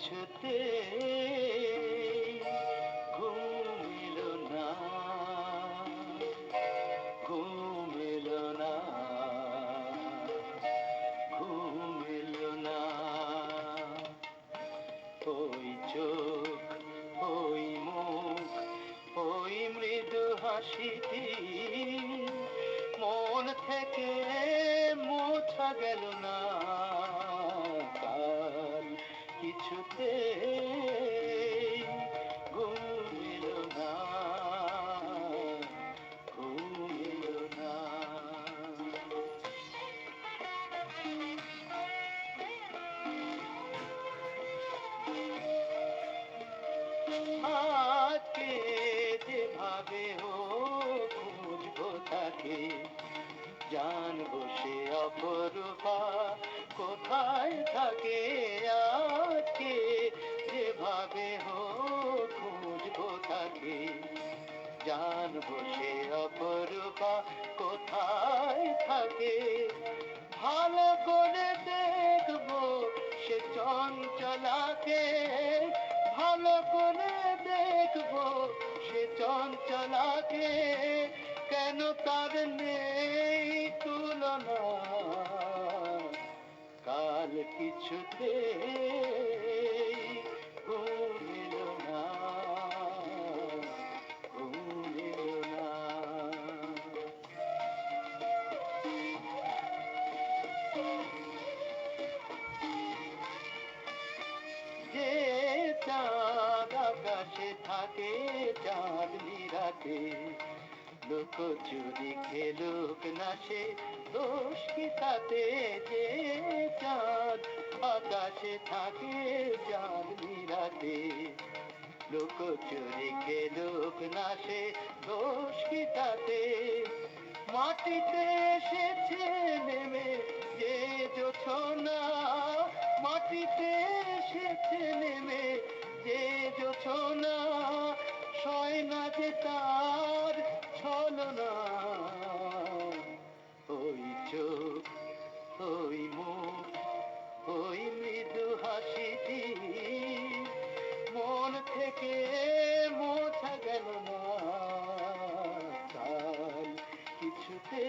কিছুতে ঘুম এলো না, ঘুম এলো না, ঘুম এলো না। ওই চোখ, ওই মুখ, ওই মৃদু হাসিটি মন থেকে মোছা গেল না। আজকে যেভাবে ও খুঁজবো তাকে জানব সে অপরূপা কোথায় থাকে আজকে যেভাবে হো খুঁজবো তাকে জানব সে অপরূপা কোথায় থাকে। ভালো করে দেখব সে চঞ্চলাকে ভালো করে দেখব সে চঞ্চলাকে। কেন তার নেই থাকে চাঁদনি রাতে লোক চুরি খেলুক না সে, দোষ কি তাতে যে চাঁদ? আকাশে থাকে চাঁদনি রাতে লোক চুরি খেলুক না সে, দোষ কি তাতে? মাটিতে এসেছে তার ছলনা ওই চোখ, ওই মুখ, ওই মৃদু হাসিটি মন থেকে মোছা গেল না। তাই কিছুতে